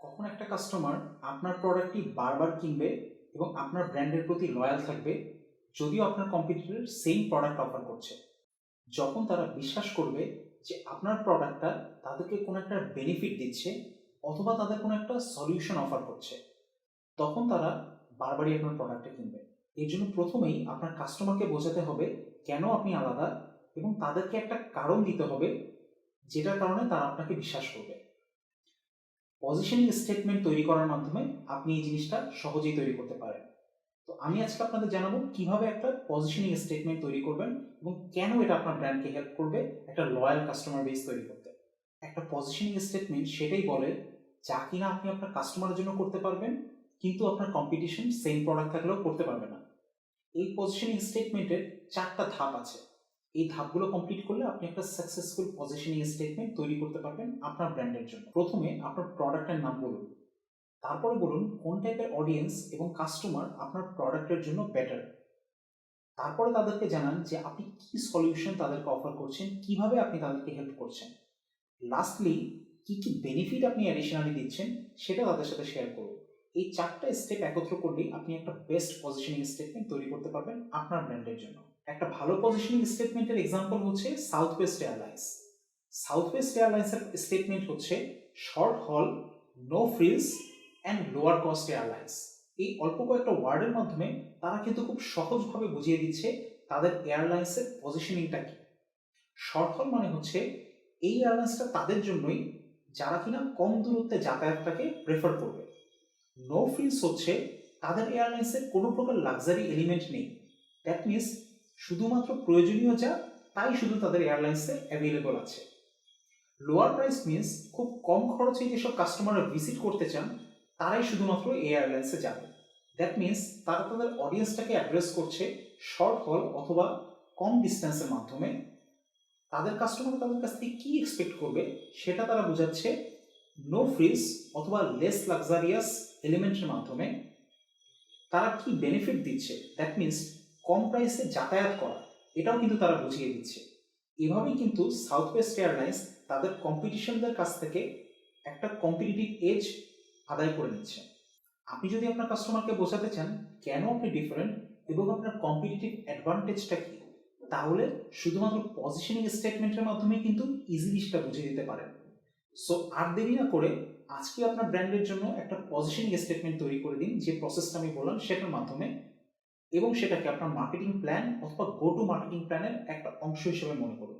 কখন একটা কাস্টমার আপনার প্রোডাক্টটি বারবার কিনবে এবং আপনার ব্র্যান্ডের প্রতি লয়াল থাকবে, যদিও আপনার কম্পিটিটর সেম প্রোডাক্ট অফার করছে। যখন তারা বিশ্বাস করবে যে আপনার প্রোডাক্টটা তাদেরকে কোনো একটা বেনিফিট দিচ্ছে অথবা তাদের কোনো একটা সলিউশন অফার করছে, তখন তারা বারবারই আপনার প্রোডাক্টটা কিনবে। এর জন্য প্রথমেই আপনার কাস্টমারকে বোঝাতে হবে কেন আপনি আলাদা এবং তাদেরকে একটা কারণ দিতে হবে, যেটার কারণে তারা আপনাকে বিশ্বাস করবে। পজিশনিং স্টেটমেন্ট তৈরি করার মাধ্যমে আপনি এই জিনিসটা সহজেই তৈরি করতে পারেন। তো আমি আজকে আপনাদের জানাব কীভাবে একটা পজিশনিং স্টেটমেন্ট তৈরি করবেন এবং কেন এটা আপনার ব্র্যান্ডকে হেল্প করবে একটা লয়াল কাস্টমার বেস তৈরি করতে। একটা পজিশনিং স্টেটমেন্ট সেটাই বলে যা কিনা আপনি আপনার কাস্টমারের জন্য করতে পারবেন, কিন্তু আপনার কম্পিটিশন সেম প্রোডাক্ট থাকলেও করতে পারবে না। এই পজিশনিং স্টেটমেন্টের চারটা ধাপ আছে। এই ধাপগুলো কমপ্লিট করলে আপনি একটা সাকসেসফুল পজিশনিং স্টেটমেন্ট তৈরি করতে পারবেন আপনার ব্র্যান্ডের জন্য। প্রথমে আপনার প্রোডাক্টের নাম বলুন। তারপরে বলুন, কোন টাইপের অডিয়েন্স এবং কাস্টমার আপনার প্রোডাক্টের জন্য বেটার তারপরে তাদেরকে জানান যে আপনি কি সলিউশন তাদেরকে অফার করছেন, কীভাবে আপনি তাদেরকে হেল্প করছেন। লাস্টলি কি কি বেনিফিট আপনি অ্যাডিশনালি দিচ্ছেন সেটা তাদের সাথে শেয়ার করুন। এই চারটা স্টেপ একত্র করলেই আপনি একটা বেস্ট পজিশনিং স্টেটমেন্ট তৈরি করতে পারবেন আপনার ব্র্যান্ডের জন্য। একটা ভালো পজিশনিং স্টেটমেন্টের এক্সাম্পল হচ্ছে south west airlines south west এয়ারলাইন্সের স্টেটমেন্ট হচ্ছে শর্ট হল no frills and lower cost airlines এই অল্প কয়েকটা ওয়ার্ডের মাধ্যমে তারা কিন্তু খুব সহজভাবে বুঝিয়ে দিচ্ছে তাদের এয়ারলাইন্সের পজিশনিংটা কি। শর্ট হল মানে হচ্ছে এই এয়ারলাইন্সটা তাদের জন্যই যারা কিনা কম দূরত্বে যাতায়াতটাকে প্রেফার করবে। নো ফ্রিলস হচ্ছে তাদের এয়ারলাইন্সের কোনো প্রকার লাক্সারি এলিমেন্ট নেই। দ্যাট মিনস শুধুমাত্র প্রয়োজনীয় যা, তাই শুধু তাদের এয়ারলাইন্সে অ্যাভেলেবল আছে। লোয়ার প্রাইস মিনস খুব কম খরচে যেসব কাস্টমাররা ভিজিট করতে চান, তারাই শুধুমাত্র এই এয়ারলাইন্সে যাবে। দ্যাট মিনস তারা তাদের অডিয়েন্সটাকে অ্যাড্রেস করছে শর্ট হল অথবা কম ডিস্টেন্সের মাধ্যমে। তাদের কাস্টমার তাদের কাছ থেকে কী এক্সপেক্ট করবে, সেটা তারা বোঝাচ্ছে নো ফ্রিজ অথবা লেস লাক্সারিয়াস এলিমেন্টের মাধ্যমে। তারা কি বেনিফিট দিচ্ছে? দ্যাট মিনস কম প্রাইসে যাতায়াত করা, এটাও কিন্তু তারা বুঝিয়ে দিচ্ছে। এভাবেই কিন্তু সাউথ ওয়েস্ট এয়ারলাইন্স তাদের কম্পিটিশনদের কাছ থেকে একটা কম্পিটিটিভ এজ আদায় করে নিচ্ছে। আপনি যদি আপনার কাস্টমারকে বোঝাতে চান, কেন আপনি ডিফারেন্ট এবং আপনার কম্পিটিটিভ অ্যাডভান্টেজটা কী, তাহলে শুধুমাত্র পজিশনিং স্টেটমেন্টের মাধ্যমে কিন্তু ইজিলি সেটা বুঝিয়ে দিতে পারেন। সো আর দেরি না করে আজকে আপনার ব্র্যান্ডের জন্য একটা পজিশনিং স্টেটমেন্ট তৈরি করে দিন, যে প্রসেসটা আমি বললাম, সেটার মাধ্যমে এবং সেটাকে আপনার মার্কেটিং প্ল্যান অথবা গো টু মার্কেটিং প্ল্যানের একটা অংশ হিসেবে মনে করুন।